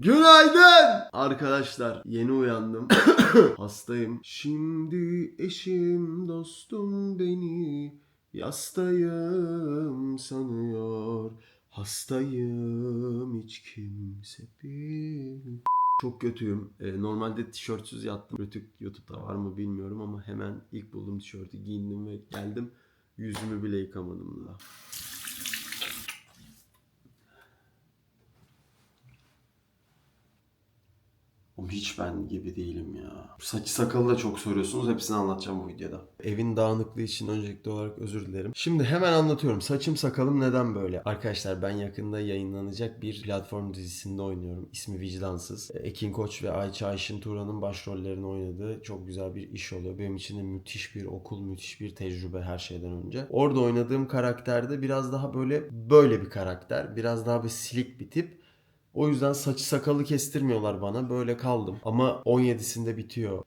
Günaydın! Arkadaşlar yeni uyandım. Hastayım. Şimdi eşim dostum beni yastayım sanıyor. Hastayım hiç kimse bil. Çok kötüyüm. Ee, normalde tişörtsüz yattım. Rütük YouTube'da var mı bilmiyorum ama hemen ilk bulduğum tişörtü giyindim ve geldim. Yüzümü bile yıkamadım daha. Oğlum hiç ben gibi değilim ya. Saçı sakalı da çok soruyorsunuz. Hepsini anlatacağım bu videoda. Evin dağınıklığı için öncelikli olarak özür dilerim. Şimdi hemen anlatıyorum. Saçım sakalım neden böyle? Arkadaşlar ben yakında yayınlanacak bir platform dizisinde oynuyorum. İsmi Vicdansız. Ekin Koç ve Ayça Ayşin Turan'ın başrollerini oynadığı çok güzel bir iş oluyor. Benim için de müthiş bir okul, müthiş bir tecrübe her şeyden önce. Orada oynadığım karakterde biraz daha böyle böyle bir karakter. Biraz daha bir silik bir tip. O yüzden saçı sakalı kestirmiyorlar bana. Böyle kaldım. Ama 17'sinde bitiyor.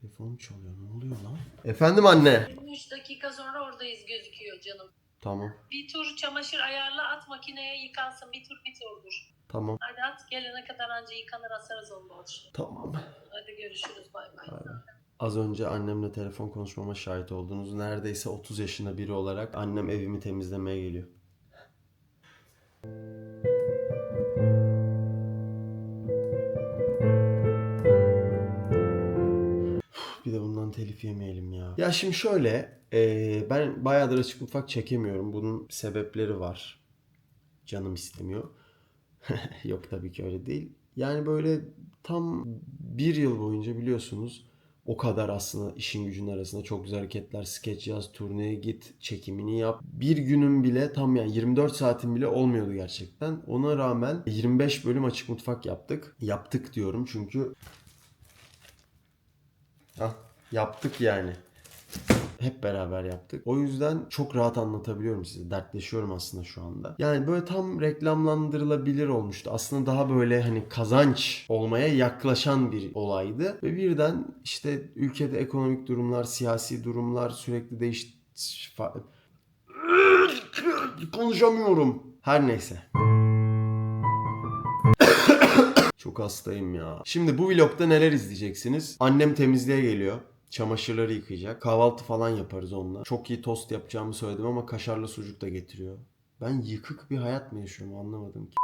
Telefonum çalıyor. Ne oluyor lan? Efendim anne. 23 dakika sonra oradayız gözüküyor canım. Tamam. Bir tur çamaşır ayarla at makineye yıkansın. Bir tur bir turdur. Tamam. Hadi at gelene kadar anca yıkanır asarız onu borçlu. Tamam. Hadi görüşürüz bay bay. Bay bay. Az önce annemle telefon konuşmama şahit oldunuz. Neredeyse 30 yaşında biri olarak annem evimi temizlemeye geliyor. Telif yemeyelim ya. Ya şimdi şöyle, eee, ben bayağıdır açık mutfak çekemiyorum. Bunun sebepleri var. Canım istemiyor. Yok tabii ki öyle değil. Yani böyle tam bir yıl boyunca biliyorsunuz o kadar aslında işin gücün arasında çok güzel hareketler, skeç yaz, turneye git, çekimini yap. Bir günün bile tam yani 24 saatin bile olmuyordu gerçekten. Ona rağmen 25 bölüm açık mutfak yaptık. Yaptık diyorum çünkü Hah, yaptık yani. Hep beraber yaptık. O yüzden çok rahat anlatabiliyorum size. Dertleşiyorum aslında şu anda. Yani böyle tam reklamlandırılabilir olmuştu. Aslında daha böyle hani kazanç olmaya yaklaşan bir olaydı. Ve birden işte ülkede ekonomik durumlar, siyasi durumlar sürekli değiş... Konuşamıyorum. Her neyse. Çok hastayım ya. Şimdi bu vlogda neler izleyeceksiniz? Annem temizliğe geliyor. Çamaşırları yıkayacak. Kahvaltı falan yaparız onunla. Çok iyi tost yapacağımı söyledim ama kaşarlı sucuk da getiriyor. Ben yıkık bir hayat mı yaşıyorum anlamadım ki.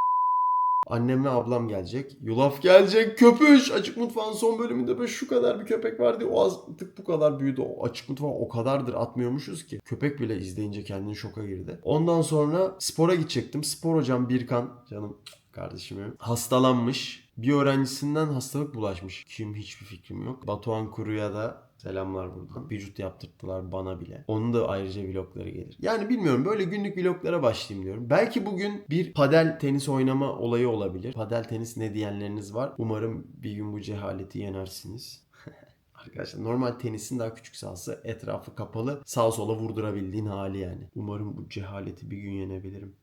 Annem ve ablam gelecek. Yulaf gelecek. Köpüş. Açık mutfağın son bölümünde böyle şu kadar bir köpek vardı. O artık bu kadar büyüdü. O açık mutfağı o kadardır atmıyormuşuz ki. Köpek bile izleyince kendini şoka girdi. Ondan sonra spora gidecektim. Spor hocam Birkan. Canım kardeşim benim. Hastalanmış. Bir öğrencisinden hastalık bulaşmış. Kim hiçbir fikrim yok. Batuhan Kuru'ya da selamlar buradan. Vücut yaptırttılar bana bile. Onun da ayrıca vlogları gelir. Yani bilmiyorum böyle günlük vloglara başlayayım diyorum. Belki bugün bir padel tenis oynama olayı olabilir. Padel tenis ne diyenleriniz var. Umarım bir gün bu cehaleti yenersiniz. Arkadaşlar normal tenisin daha küçük sahası etrafı kapalı sağa sola vurdurabildiğin hali yani. Umarım bu cehaleti bir gün yenebilirim.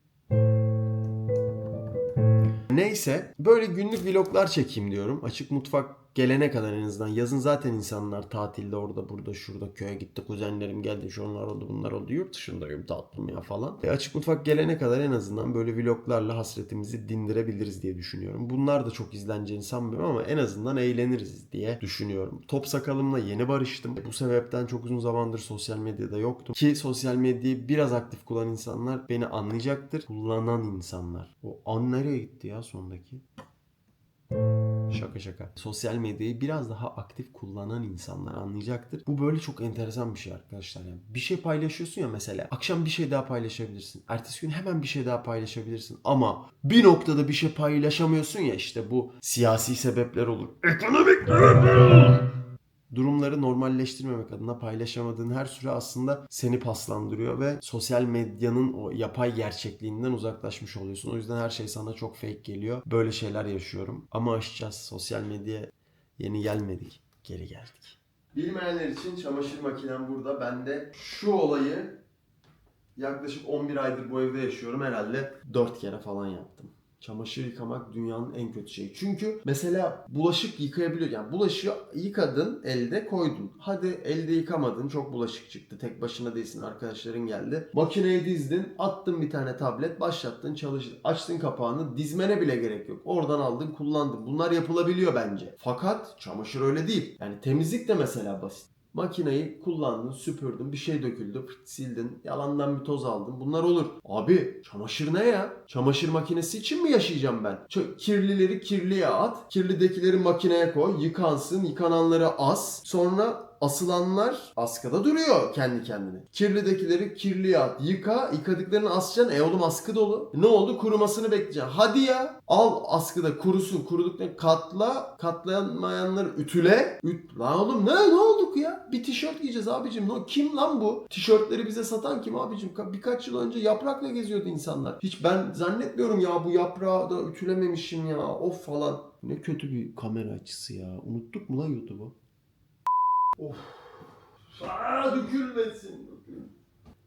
Neyse böyle günlük vloglar çekeyim diyorum. Açık mutfak gelene kadar en azından. Yazın zaten insanlar tatilde orada burada şurada köye gitti. Kuzenlerim geldi şunlar oldu bunlar oldu. Yurt dışındayım tatlım ya falan. E, açık mutfak gelene kadar en azından böyle vloglarla hasretimizi dindirebiliriz diye düşünüyorum. Bunlar da çok izleneceğini sanmıyorum ama en azından eğleniriz diye düşünüyorum. Top sakalımla yeni barıştım. Bu sebepten çok uzun zamandır sosyal medyada yoktum. Ki sosyal medyayı biraz aktif kullanan insanlar beni anlayacaktır. Kullanan insanlar. O an nereye gitti ya sondaki? Şaka şaka. Sosyal medyayı biraz daha aktif kullanan insanlar anlayacaktır. Bu böyle çok enteresan bir şey arkadaşlar. Yani bir şey paylaşıyorsun ya mesela. Akşam bir şey daha paylaşabilirsin. Ertesi gün hemen bir şey daha paylaşabilirsin. Ama bir noktada bir şey paylaşamıyorsun ya işte bu siyasi sebepler olur. Ekonomik sebepler olur. Durumları normalleştirmemek adına paylaşamadığın her süre aslında seni paslandırıyor ve sosyal medyanın o yapay gerçekliğinden uzaklaşmış oluyorsun. O yüzden her şey sana çok fake geliyor. Böyle şeyler yaşıyorum. Ama aşacağız. Sosyal medya yeni gelmedik. Geri geldik. Bilmeyenler için çamaşır makinem burada. Ben de şu olayı yaklaşık 11 aydır bu evde yaşıyorum. Herhalde 4 kere falan yaptım. Çamaşır yıkamak dünyanın en kötü şeyi. Çünkü mesela bulaşık yıkayabiliyor. Yani bulaşığı yıkadın, elde koydun. Hadi elde yıkamadın, çok bulaşık çıktı. Tek başına değilsin, arkadaşların geldi. Makineye dizdin, attın bir tane tablet, başlattın, çalıştın. Açtın kapağını, dizmene bile gerek yok. Oradan aldın, kullandın. Bunlar yapılabiliyor bence. Fakat çamaşır öyle değil. Yani temizlik de mesela basit. Makineyi kullandın, süpürdün, bir şey döküldü, fırt sildin, yalandan bir toz aldın. Bunlar olur. Abi çamaşır ne ya? Çamaşır makinesi için mi yaşayacağım ben? Ç- kirlileri kirliye at, kirlidekileri makineye koy, yıkansın, yıkananları as. Sonra asılanlar askıda duruyor kendi kendine. Kirlidekileri kirliye at, yıka, yıkadıklarını asacaksın. E oğlum askı dolu. Ne oldu? Kurumasını bekleyeceksin. Hadi ya. Al askıda kurusun, kuruduklarını katla, katlanmayanları ütüle. Üt. Lan oğlum ne ne olduk ya? Bir tişört giyeceğiz abicim. Ne- Kim lan bu? Tişörtleri bize satan kim abicim? Ka- Birkaç yıl önce yaprakla geziyordu insanlar. Hiç ben zannetmiyorum ya bu yaprağı da ütülememişim ya. Of falan. Ne kötü bir kamera açısı ya. Unuttuk mu lan YouTube'u? Of. Aa, dökülmesin. dökülmesin.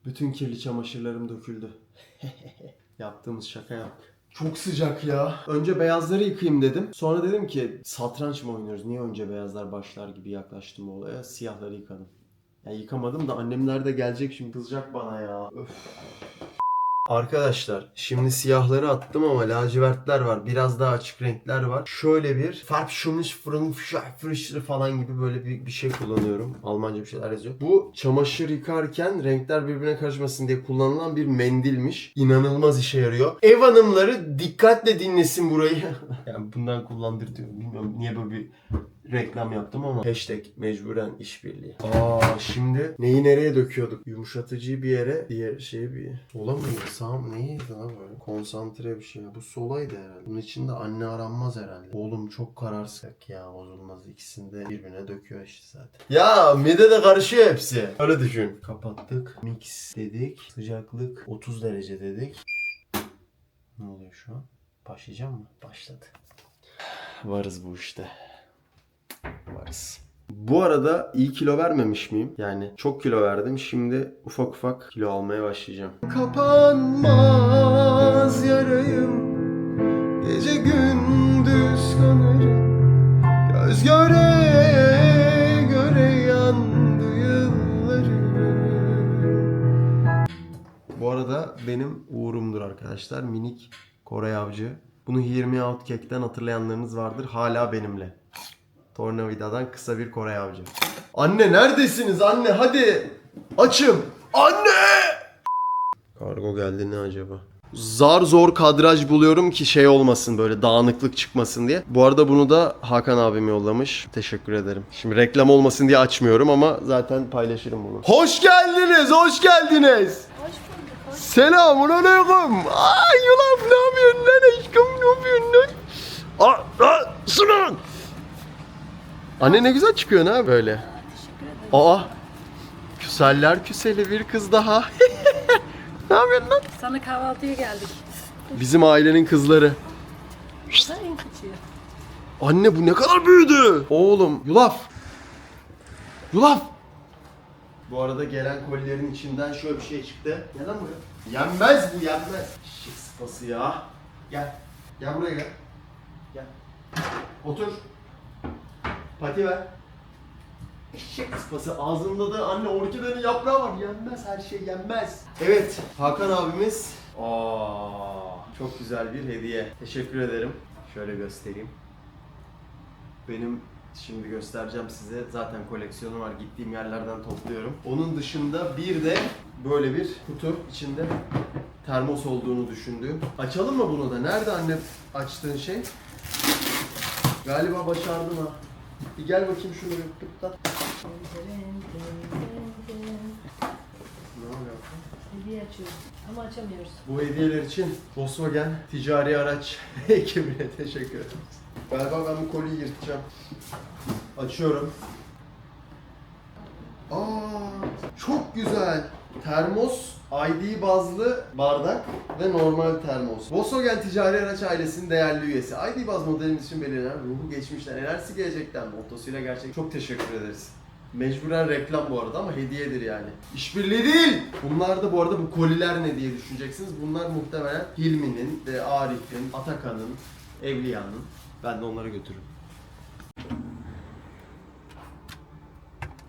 Bütün kirli çamaşırlarım döküldü. Yaptığımız şaka yap. Çok sıcak ya. Önce beyazları yıkayayım dedim. Sonra dedim ki satranç mı oynuyoruz? Niye önce beyazlar başlar gibi yaklaştım olaya. Siyahları yıkadım. Ya yıkamadım da annemler de gelecek şimdi kızacak bana ya. Öf. Arkadaşlar şimdi siyahları attım ama lacivertler var. Biraz daha açık renkler var. Şöyle bir Farbschummiş Früchte falan gibi böyle bir, bir şey kullanıyorum. Almanca bir şeyler yazıyor. Bu çamaşır yıkarken renkler birbirine karışmasın diye kullanılan bir mendilmiş. İnanılmaz işe yarıyor. Ev hanımları dikkatle dinlesin burayı. yani bundan kullandırtıyorum. Bilmiyorum niye böyle bir reklam yaptım ama hashtag mecburen işbirliği. Aa şimdi neyi nereye döküyorduk? Yumuşatıcıyı bir yere, diğer şeyi bir... Sola mıydı? Sağ? Neydi lan böyle? Konsantre bir şey. Bu solaydı herhalde. Bunun içinde anne aranmaz herhalde. Oğlum çok kararsız ya bozulmaz. İkisini de birbirine döküyor işte zaten. Ya mide de karışıyor hepsi. Öyle düşün. Kapattık. Mix dedik. Sıcaklık 30 derece dedik. Ne oluyor şu an? Başlayacağım mı? Başladı. Varız bu işte varız. Bu arada iyi kilo vermemiş miyim? Yani çok kilo verdim. Şimdi ufak ufak kilo almaya başlayacağım. Kapanmaz yarayım. Gece gündüz kanarım. Göz göre göre yandı yıllarım. Bu arada benim uğurumdur arkadaşlar. Minik Kore Avcı. Bunu 20 Out Cake'ten hatırlayanlarınız vardır. Hala benimle. Tornavida'dan kısa bir Kore avcı. Anne neredesiniz anne hadi. Açım. Anne! Kargo geldi ne acaba? Zar zor kadraj buluyorum ki şey olmasın böyle dağınıklık çıkmasın diye. Bu arada bunu da Hakan abim yollamış. Teşekkür ederim. Şimdi reklam olmasın diye açmıyorum ama zaten paylaşırım bunu. Hoş geldiniz, hoş geldiniz. Hoş bulduk. Selamun aleyküm. Ay ulan ne yapıyorsun lan aşkım ne yapıyorsun lan? Aa, aa, Sinan. Anne ne güzel çıkıyor ha böyle. Aa küseller küseli bir kız daha. ne yapıyorsun lan? Sana kahvaltıya geldik. Bizim ailenin kızları. En küçüğü. Anne bu ne kadar büyüdü. Oğlum yulaf. Yulaf. Bu arada gelen kolilerin içinden şöyle bir şey çıktı. Gel lan buraya. Yenmez bu yenmez. Şık sıpası ya. Gel. Gel buraya gel. Gel. Otur. Pati ver. Eşek sıpası ağzında da anne orkidenin yaprağı var. Yenmez her şey yenmez. Evet Hakan abimiz. Aa, çok güzel bir hediye. Teşekkür ederim. Şöyle göstereyim. Benim şimdi göstereceğim size. Zaten koleksiyonum var. Gittiğim yerlerden topluyorum. Onun dışında bir de böyle bir kutu içinde termos olduğunu düşündüğüm. Açalım mı bunu da? Nerede anne açtığın şey? Galiba başardın ha. Bir gel bakayım şunu tıklat. Ne oluyor? Hediye açıyoruz. Ama açamıyoruz. Bu hediyeler için Volkswagen ticari araç ekibine teşekkür ederiz. Galiba ben bu koliyi yırtacağım. Açıyorum. Aa, çok güzel. Termos, ID bazlı bardak ve normal termos. Volkswagen ticari araç ailesinin değerli üyesi. ID baz modelimiz için belirlenen ruhu geçmişten, enerjisi gelecekten mottosuyla gerçek. Çok teşekkür ederiz. Mecburen reklam bu arada ama hediyedir yani. İşbirliği değil. Bunlar da bu arada bu koliler ne diye düşüneceksiniz. Bunlar muhtemelen Hilmi'nin, Arif'in, Atakan'ın, Evliya'nın. Ben de onları götürürüm.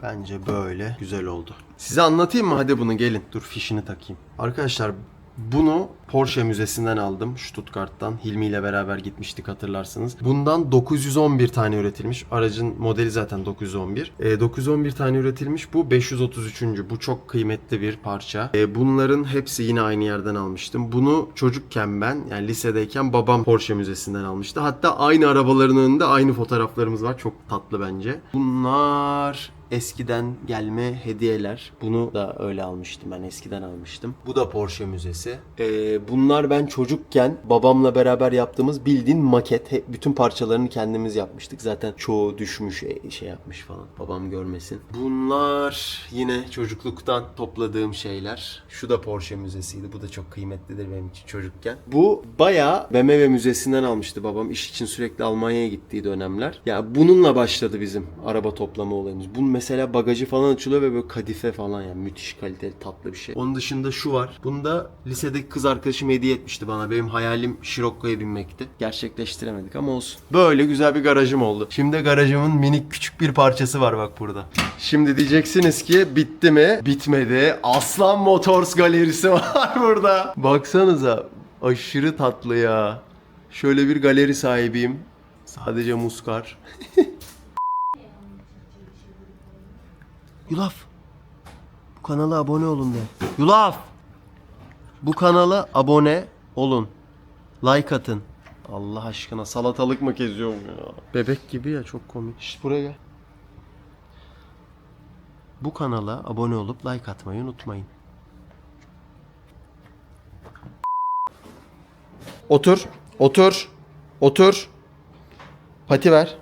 Bence böyle güzel oldu. Size anlatayım mı? Hadi bunu gelin. Dur fişini takayım. Arkadaşlar bunu Porsche Müzesi'nden aldım. Stuttgart'tan. Hilmi ile beraber gitmiştik hatırlarsınız. Bundan 911 tane üretilmiş. Aracın modeli zaten 911. E, 911 tane üretilmiş. Bu 533. Bu çok kıymetli bir parça. E, bunların hepsi yine aynı yerden almıştım. Bunu çocukken ben yani lisedeyken babam Porsche Müzesi'nden almıştı. Hatta aynı arabaların önünde aynı fotoğraflarımız var. Çok tatlı bence. Bunlar eskiden gelme hediyeler. Bunu da öyle almıştım ben eskiden almıştım. Bu da Porsche Müzesi. Ee, bunlar ben çocukken babamla beraber yaptığımız bildiğin maket. He- bütün parçalarını kendimiz yapmıştık. Zaten çoğu düşmüş e, şey yapmış falan. Babam görmesin. Bunlar yine çocukluktan topladığım şeyler. Şu da Porsche Müzesi'ydi. Bu da çok kıymetlidir benim için çocukken. Bu bayağı BMW Müzesi'nden almıştı babam. İş için sürekli Almanya'ya gittiği dönemler. Ya bununla başladı bizim araba toplama olayımız. Bunun mesela bagajı falan açılıyor ve böyle kadife falan yani müthiş kaliteli tatlı bir şey. Onun dışında şu var. Bunu da lisedeki kız arkadaşım hediye etmişti bana. Benim hayalim Scirocco'ya binmekti. Gerçekleştiremedik ama olsun. Böyle güzel bir garajım oldu. Şimdi garajımın minik küçük bir parçası var bak burada. Şimdi diyeceksiniz ki bitti mi? Bitmedi. Aslan Motors galerisi var burada. Baksanıza aşırı tatlı ya. Şöyle bir galeri sahibiyim. Sadece muskar. Yulaf. Bu kanala abone olun de. Yulaf. Bu kanala abone olun. Like atın. Allah aşkına salatalık mı geziyorum ya? Bebek gibi ya çok komik. Şşt buraya gel. Bu kanala abone olup like atmayı unutmayın. Otur. Otur. Otur. Pati ver.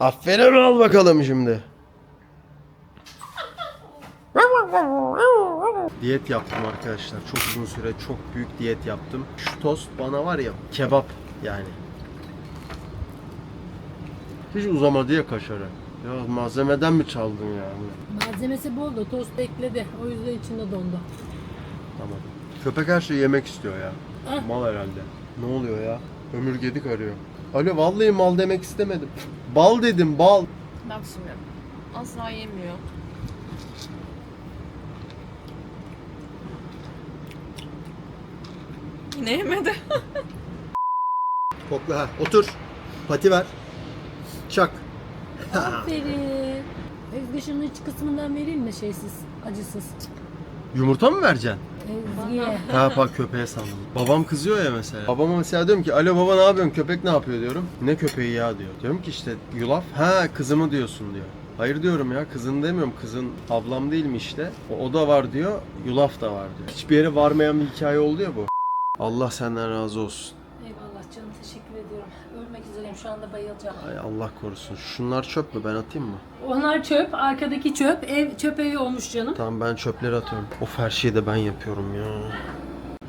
Aferin al bakalım şimdi. Diyet yaptım arkadaşlar. Çok uzun süre çok büyük diyet yaptım. Şu tost bana var ya kebap yani. Hiç uzamadı ya kaşarı. Ya malzemeden mi çaldın ya? Malzemesi bol da tost ekledi. O yüzden içinde dondu. Tamam. Köpek her şeyi yemek istiyor ya. Ah. Mal herhalde. Ne oluyor ya? Ömür gedik arıyor. Alo vallahi mal demek istemedim. Bal dedim bal. Bak şimdi. Asla yemiyor. Yine yemedi. Kokla ha. Otur. Pati ver. Çak. Aferin. Ezgi iç kısmından vereyim mi şeysiz, acısız? Yumurta mı vereceksin? Ezgi'ye. Ha bak köpeğe sandım. Babam kızıyor ya mesela. Babama mesela diyorum ki alo baba ne yapıyorsun köpek ne yapıyor diyorum. Ne köpeği ya diyor. Diyorum ki işte yulaf. Ha kızımı diyorsun diyor. Hayır diyorum ya kızın demiyorum. Kızın ablam değil mi işte. O, o da var diyor. Yulaf da var diyor. Hiçbir yere varmayan bir hikaye oldu ya bu. Allah senden razı olsun. Eyvallah canım teşekkür üzereyim şu anda bayılacağım. Ay Allah korusun. Şunlar çöp mü? Ben atayım mı? Onlar çöp, arkadaki çöp. Ev çöp evi olmuş canım. Tamam ben çöpleri atıyorum. Of her şeyi de ben yapıyorum ya.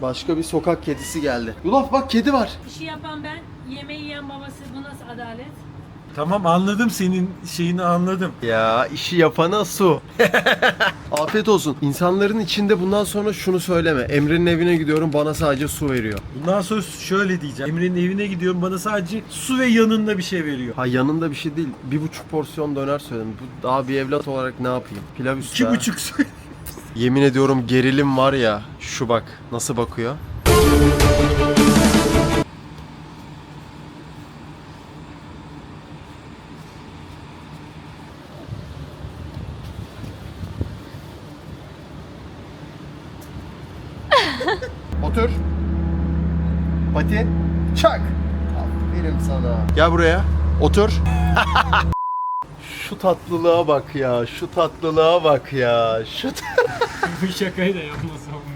Başka bir sokak kedisi geldi. Yulaf bak kedi var. İşi yapan ben, yemeği yiyen babası. Bu nasıl adalet? Tamam anladım senin şeyini anladım. Ya işi yapana su. Afiyet olsun. İnsanların içinde bundan sonra şunu söyleme. Emre'nin evine gidiyorum bana sadece su veriyor. Bundan sonra şöyle diyeceğim. Emre'nin evine gidiyorum bana sadece su ve yanında bir şey veriyor. Ha yanında bir şey değil. Bir buçuk porsiyon döner söyledim. Bu daha bir evlat olarak ne yapayım? Pilav üstü. İki ha. buçuk su. Yemin ediyorum gerilim var ya. Şu bak nasıl bakıyor. Otur. Pati. Çak. Aferin sana. Gel buraya. Otur. Şu tatlılığa bak ya. Şu tatlılığa bak ya. Şu Bu şakayı da yapmasam?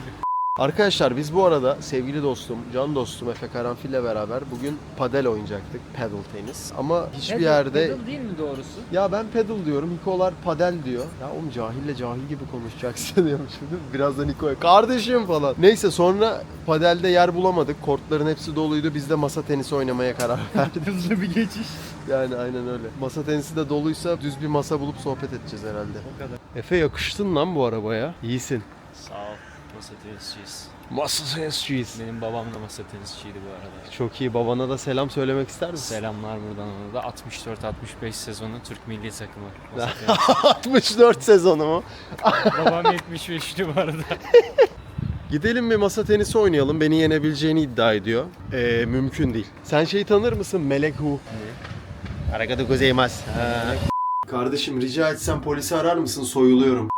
Arkadaşlar biz bu arada sevgili dostum, can dostum Efe Karanfil ile beraber bugün padel oynayacaktık. Paddle tenis. Ama hiçbir yerde... Pedal değil mi doğrusu? Ya ben pedal diyorum, Hikolar padel diyor. Ya oğlum cahille cahil gibi konuşacaksın diyormuş şimdi. Birazdan Hiko'ya kardeşim falan. Neyse sonra padelde yer bulamadık. Kortların hepsi doluydu. Biz de masa tenisi oynamaya karar verdik. Hızlı bir geçiş. Yani aynen öyle. Masa tenisi de doluysa düz bir masa bulup sohbet edeceğiz herhalde. O kadar. Efe yakıştın lan bu arabaya. İyisin. Sağ ol. Masa tenisçiyiz. Masa tenisçiyiz. Benim babam da masa tenisçiydi bu arada. Çok iyi. Babana da selam söylemek ister misin? Selamlar buradan ona da. 64-65 sezonu Türk milli takımı. Masa tenisi. 64 sezonu mu? babam 75'lü bu arada. Gidelim bir masa tenisi oynayalım. Beni yenebileceğini iddia ediyor. Ee, mümkün değil. Sen şeyi tanır mısın? Melek Hu. Harekatı gozeyemez. Kardeşim rica etsem polisi arar mısın? Soyuluyorum.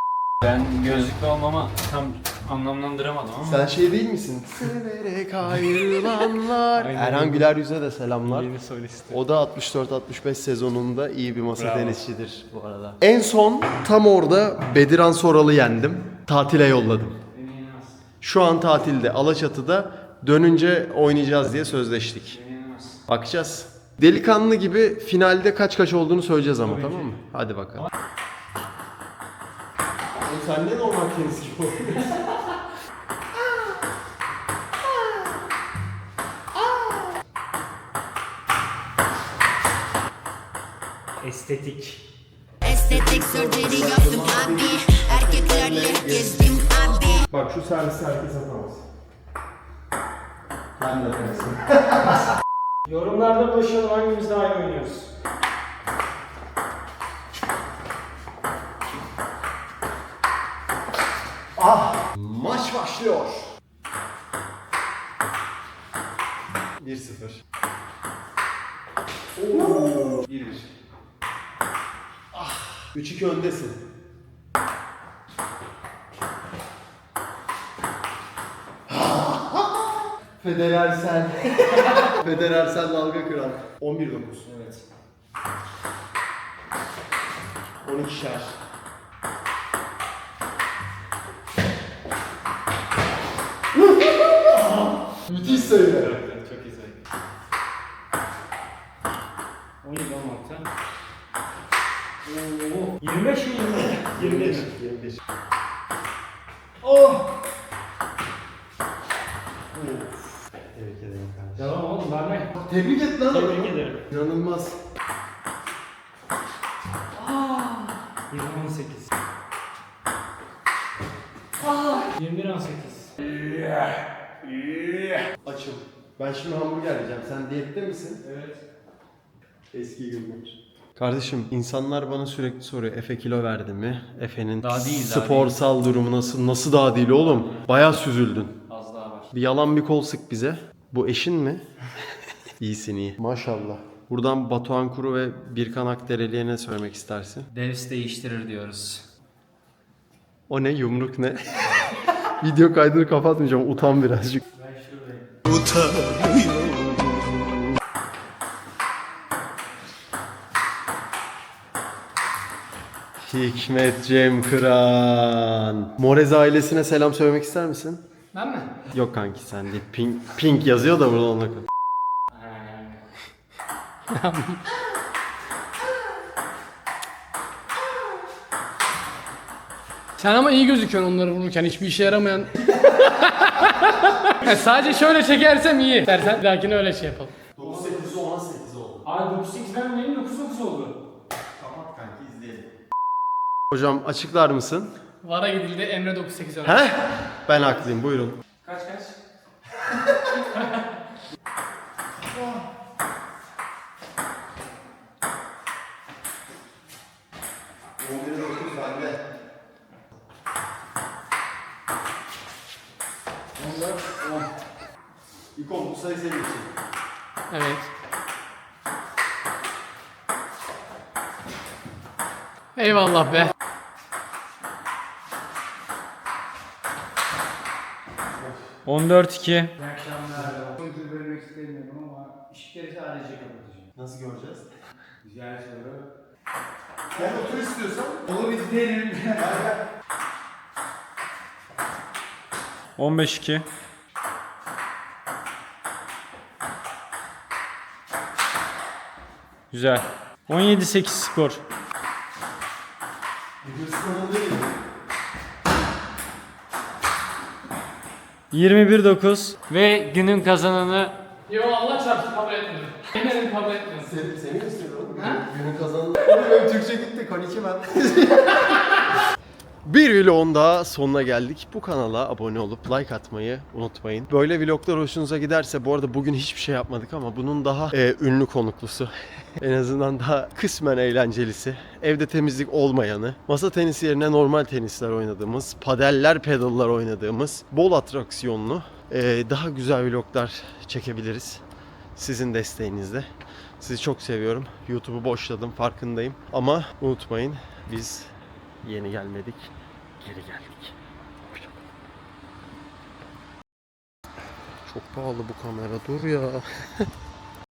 Ben gözlüklü olmama tam anlamlandıramadım ama. Sen şey değil misin? Severek ayrılanlar. Aynen Erhan. Güler Yüz'e de selamlar. Yeni solisti. O da 64-65 sezonunda iyi bir masa Bravo. tenisçidir bu arada. En son tam orada Bediran Soral'ı yendim. Tatile yolladım. Şu an tatilde Alaçatı'da dönünce oynayacağız diye sözleştik. Bakacağız. Delikanlı gibi finalde kaç kaç olduğunu söyleyeceğiz ama tamam mı? Hadi bakalım. Sen ne normal tenis gibi oynuyorsun? Estetik. Estetik surgery yaptım abi Erkeklerle gezdim abi Bak şu servisi herkes atamaz. Ben de atamazsın. Yorumlarda buluşalım hangimiz daha iyi oynuyoruz. Maç başlıyor. 1-0. Oo, 1-1. Ah, 3-2 öndesin. Federer sen. Federer sen dalga kıran. 11-9. Evet. 12'şer. Müthiş sayı. Çok güzel. 17 16. Oo, 25 mi 20? 25. 25. Oh! Tebrik ederim kardeşim. Devam oğlum verme. Tebrik et lan. Tebrik ederim. İnanılmaz. 20 18. 21 18. Açım. Ben şimdi hamburger yiyeceğim. Sen diyette misin? Evet. Eski günler. Kardeşim insanlar bana sürekli soruyor Efe kilo verdi mi? Efe'nin Daha değil, daha sporsal durumu nasıl? Nasıl daha değil oğlum? Bayağı süzüldün. Az daha var. Bir yalan bir kol sık bize. Bu eşin mi? İyisin iyi. Maşallah. Buradan Batuhan Kuru ve Birkan Akdereli'ye ne söylemek istersin? Devs değiştirir diyoruz. O ne? Yumruk ne? Video kaydını kapatmayacağım. Utan birazcık. Ben şuradayım. Hikmet Cem Kıran. Morez ailesine selam söylemek ister misin? Ben mi? Yok kanki sen değil. Pink, pink yazıyor da burada ona Sen ama iyi gözüküyorsun onları vururken hiçbir işe yaramayan. Sadece şöyle çekersem iyi. Dersen bir dahakine öyle şey yapalım. 9-8 18 oldu. Abi 9 8 ben benim 9 9 oldu. Kapat kanki izleyelim. Hocam açıklar mısın? Vara gidildi Emre 98 öyle. He? Ben haklıyım buyurun. Sayı senin için. Evet. Eyvallah be. iki. Nasıl göreceğiz? Güzel soru. Sen otur istiyorsan. Olur izleyelim. 15-2. Güzel. 17-8 skor. 21-9. Ve günün kazananı Yo Allah çarpsın kabul etmiyorum. Yemin kabul etmiyorum. Seni, seni istiyorum. Günün kazandı. Oğlum benim Türkçe gitti. Ben. Bir vlogun daha sonuna geldik. Bu kanala abone olup like atmayı unutmayın. Böyle vloglar hoşunuza giderse bu arada bugün hiçbir şey yapmadık ama bunun daha e, ünlü konuklusu. en azından daha kısmen eğlencelisi. Evde temizlik olmayanı. Masa tenisi yerine normal tenisler oynadığımız. Padeller pedallar oynadığımız. Bol atraksiyonlu. e, daha güzel vloglar çekebiliriz. Sizin desteğinizle. Sizi çok seviyorum. YouTube'u boşladım farkındayım. Ama unutmayın biz yeni gelmedik. Geri geldik. Çok pahalı bu kamera dur ya.